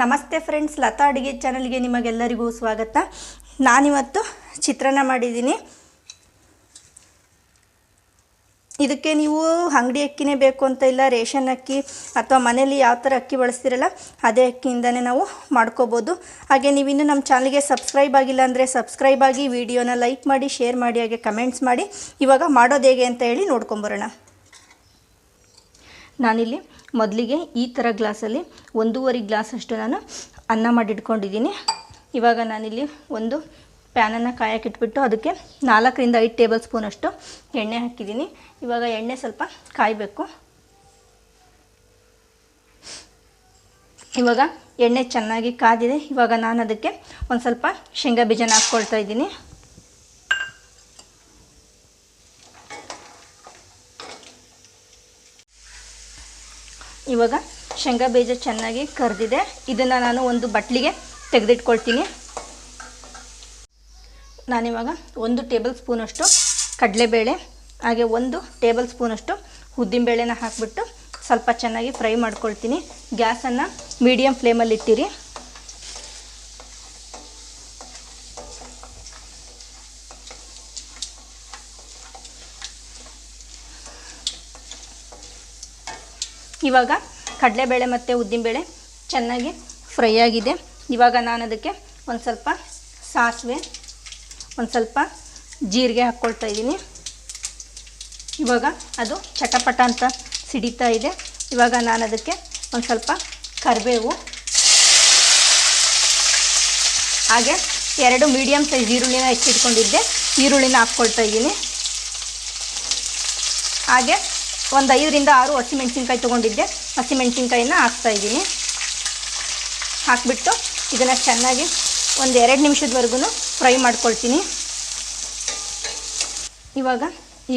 ನಮಸ್ತೆ ಫ್ರೆಂಡ್ಸ್, ಲತಾ ಅಡುಗೆ ಚಾನಲ್ಗೆ ನಿಮಗೆಲ್ಲರಿಗೂ ಸ್ವಾಗತ. ನಾನಿವತ್ತು ಚಿತ್ರಾನ್ನ ಮಾಡಿದ್ದೀನಿ. ಇದಕ್ಕೆ ನೀವು ಅಂಗಡಿ ಅಕ್ಕಿನೇ ಬೇಕು ಅಂತ ಇಲ್ಲ, ರೇಷನ್ ಅಕ್ಕಿ ಅಥವಾ ಮನೇಲಿ ಯಾವ ಥರ ಅಕ್ಕಿ ಬಳಸ್ತಿರಲ್ಲ, ಅದೇ ಅಕ್ಕಿಯಿಂದನೇ ನಾವು ಮಾಡ್ಕೋಬೋದು. ಹಾಗೆ ನೀವಿನ್ನೂ ನಮ್ಮ ಚಾನಲ್ಗೆ ಸಬ್ಸ್ಕ್ರೈಬ್ ಆಗಿಲ್ಲ ಅಂದರೆ ಸಬ್ಸ್ಕ್ರೈಬ್ ಆಗಿ, ವಿಡಿಯೋನ ಲೈಕ್ ಮಾಡಿ, ಶೇರ್ ಮಾಡಿ, ಹಾಗೆ ಕಮೆಂಟ್ಸ್ ಮಾಡಿ. ಇವಾಗ ಮಾಡೋದು ಹೇಗೆ ಅಂತ ಹೇಳಿ ನೋಡ್ಕೊಂಬರೋಣ. ನಾನಿಲ್ಲಿ ಮೊದಲಿಗೆ ಈ ಥರ ಗ್ಲಾಸಲ್ಲಿ ಒಂದೂವರೆ ಗ್ಲಾಸ್ ಅಷ್ಟು ನಾನು ಅನ್ನ ಮಾಡಿಟ್ಕೊಂಡಿದ್ದೀನಿ. ಇವಾಗ ನಾನಿಲ್ಲಿ ಒಂದು ಪ್ಯಾನನ್ನು ಕಾಯಕ್ಕಿಟ್ಬಿಟ್ಟು ಅದಕ್ಕೆ ನಾಲ್ಕರಿಂದ ಐದು ಟೇಬಲ್ ಸ್ಪೂನಷ್ಟು ಎಣ್ಣೆ ಹಾಕಿದ್ದೀನಿ. ಇವಾಗ ಎಣ್ಣೆ ಸ್ವಲ್ಪ ಕಾಯಬೇಕು. ಇವಾಗ ಎಣ್ಣೆ ಚೆನ್ನಾಗಿ ಕಾದಿದೆ. ಇವಾಗ ನಾನು ಅದಕ್ಕೆ ಒಂದು ಸ್ವಲ್ಪ ಶೇಂಗಾ ಬೀಜನ ಹಾಕ್ಕೊಳ್ತಾ ಇದ್ದೀನಿ. ಇವಾಗ ಶೇಂಗಾ ಬೀಜ ಚೆನ್ನಾಗಿ ಕರೆದಿದೆ. ಇದನ್ನು ನಾನು ಒಂದು ಬಟ್ಲಿಗೆ ತೆಗೆದಿಟ್ಕೊಳ್ತೀನಿ. ನಾನಿವಾಗ ಒಂದು ಟೇಬಲ್ ಸ್ಪೂನಷ್ಟು ಕಡಲೆಬೇಳೆ, ಹಾಗೆ ಒಂದು ಟೇಬಲ್ ಸ್ಪೂನಷ್ಟು ಉದ್ದಿನಬೇಳೆನ ಹಾಕಿಬಿಟ್ಟು ಸ್ವಲ್ಪ ಚೆನ್ನಾಗಿ ಫ್ರೈ ಮಾಡ್ಕೊಳ್ತೀನಿ. ಗ್ಯಾಸನ್ನು ಮೀಡಿಯಮ್ ಫ್ಲೇಮಲ್ಲಿ ಇಟ್ಟಿರಿ. ಇವಾಗ ಕಡಲೆಬೇಳೆ ಮತ್ತು ಉದ್ದಿನಬೇಳೆ ಚೆನ್ನಾಗಿ ಫ್ರೈ ಆಗಿದೆ. ಇವಾಗ ನಾನು ಅದಕ್ಕೆ ಒಂದು ಸ್ವಲ್ಪ ಸಾಸಿವೆ, ಒಂದು ಸ್ವಲ್ಪ ಜೀರಿಗೆ ಹಾಕ್ಕೊಳ್ತಾ ಇದ್ದೀನಿ. ಇವಾಗ ಅದು ಚಟಪಟ ಅಂತ ಸಿಡಿತಾ ಇದೆ. ಇವಾಗ ನಾನು ಅದಕ್ಕೆ ಒಂದು ಸ್ವಲ್ಪ ಕರಿಬೇವು. ಹಾಗೆ ಎರಡು ಮೀಡಿಯಮ್ ಸೈಜ್ ಈರುಳ್ಳಿನ ಹೆಚ್ಚಿಟ್ಕೊಂಡಿದ್ದೆ. ಈರುಳ್ಳಿನ ಹಾಕ್ಕೊಳ್ತಾ ಇದ್ದೀನಿ. ಹಾಗೆ ಒಂದು ಐದರಿಂದ ಆರು ಹಸಿಮೆಣ್ಸಿನ್ಕಾಯಿ ತೊಗೊಂಡಿದ್ದೆ. ಹಸಿಮೆಣ್ಸಿನ್ಕಾಯಿನ ಹಾಕ್ತಾ ಇದ್ದೀನಿ. ಹಾಕಿಬಿಟ್ಟು ಇದನ್ನು ಚೆನ್ನಾಗಿ ಒಂದು ಎರಡು ನಿಮಿಷದವರೆಗೂ ಫ್ರೈ ಮಾಡ್ಕೊಳ್ತೀನಿ. ಇವಾಗ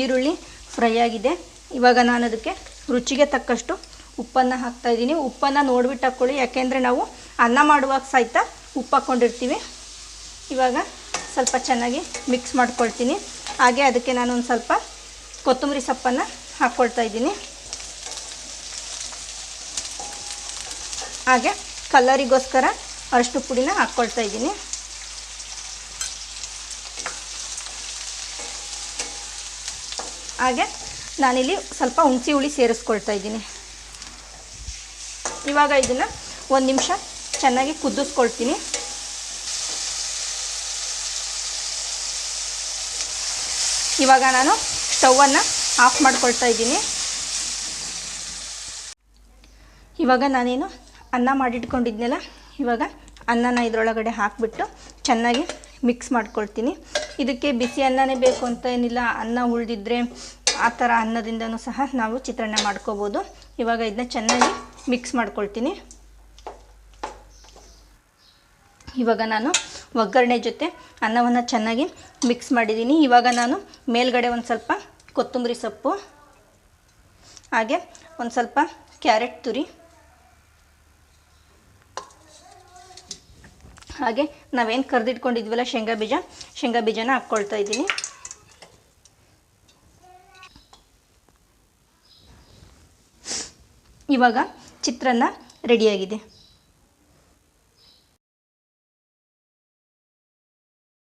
ಈರುಳ್ಳಿ ಫ್ರೈ ಆಗಿದೆ. ಇವಾಗ ನಾನು ಅದಕ್ಕೆ ರುಚಿಗೆ ತಕ್ಕಷ್ಟು ಉಪ್ಪನ್ನು ಹಾಕ್ತಾ ಇದ್ದೀನಿ. ಉಪ್ಪನ್ನು ನೋಡ್ಬಿಟ್ಟು ಹಾಕ್ಕೊಳ್ಳಿ ಯಾಕೆಂದರೆ ನಾವು ಅನ್ನ ಮಾಡುವಾಗ ಸಹಿತ ಉಪ್ಪು ಹಾಕ್ಕೊಂಡಿರ್ತೀವಿ ಇವಾಗ ಸ್ವಲ್ಪ ಚೆನ್ನಾಗಿ ಮಿಕ್ಸ್ ಮಾಡ್ಕೊಳ್ತೀನಿ. ಹಾಗೆ ಅದಕ್ಕೆ ನಾನು ಒಂದು ಸ್ವಲ್ಪ ಕೊತ್ತಂಬರಿ ಸೊಪ್ಪನ್ನು ಹಾಕ್ಕೊಳ್ತಾ ಇದ್ದೀನಿ. ಹಾಗೆ ಕಲರಿಗೋಸ್ಕರ ಅರಷ್ಟು ಪುಡಿನ ಹಾಕ್ಕೊಳ್ತಾ ಇದ್ದೀನಿ. ಹಾಗೆ ನಾನಿಲ್ಲಿ ಸ್ವಲ್ಪ ಹುಣಸಿ ಹುಳಿ ಸೇರಿಸ್ಕೊಳ್ತಾ ಇದ್ದೀನಿ. ಇವಾಗ ಇದನ್ನು ಒಂದು ನಿಮಿಷ ಚೆನ್ನಾಗಿ ಕುದಿಸ್ಕೊಳ್ತೀನಿ. ಇವಾಗ ನಾನು ಸ್ಟವನ್ನು ಆಫ್ ಮಾಡ್ಕೊಳ್ತಾ ಇದ್ದೀನಿ. ಇವಾಗ ನಾನೇನು ಅನ್ನ ಮಾಡಿಟ್ಕೊಂಡಿದ್ನಲ್ಲ, ಇವಾಗ ಅನ್ನನ ಇದರೊಳಗಡೆ ಹಾಕಿಬಿಟ್ಟು ಚೆನ್ನಾಗಿ ಮಿಕ್ಸ್ ಮಾಡ್ಕೊಳ್ತೀನಿ. ಇದಕ್ಕೆ ಬಿಸಿ ಅನ್ನನೇ ಬೇಕು ಅಂತ ಏನಿಲ್ಲ, ಅನ್ನ ಉಳಿದಿದ್ರೆ ಆ ಥರ ಅನ್ನದಿಂದನೂ ಸಹ ನಾವು ಚಿತ್ರಾನ್ನ ಮಾಡ್ಕೋಬೋದು. ಇವಾಗ ಇದನ್ನ ಚೆನ್ನಾಗಿ ಮಿಕ್ಸ್ ಮಾಡ್ಕೊಳ್ತೀನಿ. ಇವಾಗ ನಾನು ಒಗ್ಗರಣೆ ಜೊತೆ ಅನ್ನವನ್ನು ಚೆನ್ನಾಗಿ ಮಿಕ್ಸ್ ಮಾಡಿದ್ದೀನಿ. ಇವಾಗ ನಾನು ಮೇಲ್ಗಡೆ ಒಂದು ಸ್ವಲ್ಪ ಕೊತ್ತಂಬರಿ ಸೊಪ್ಪು, ಹಾಗೆ ಒಂದು ಸ್ವಲ್ಪ ಕ್ಯಾರೆಟ್ ತುರಿ, ಹಾಗೆ ನಾವೇನು ಕರೆದಿಟ್ಕೊಂಡಿದ್ವಲ್ಲ ಶೇಂಗಾ ಬೀಜ, ಶೇಂಗಾ ಬೀಜನ ಹಾಕ್ಕೊಳ್ತಾ ಇದ್ದೀನಿ. ಇವಾಗ ಚಿತ್ರಾನ್ನ ರೆಡಿಯಾಗಿದೆ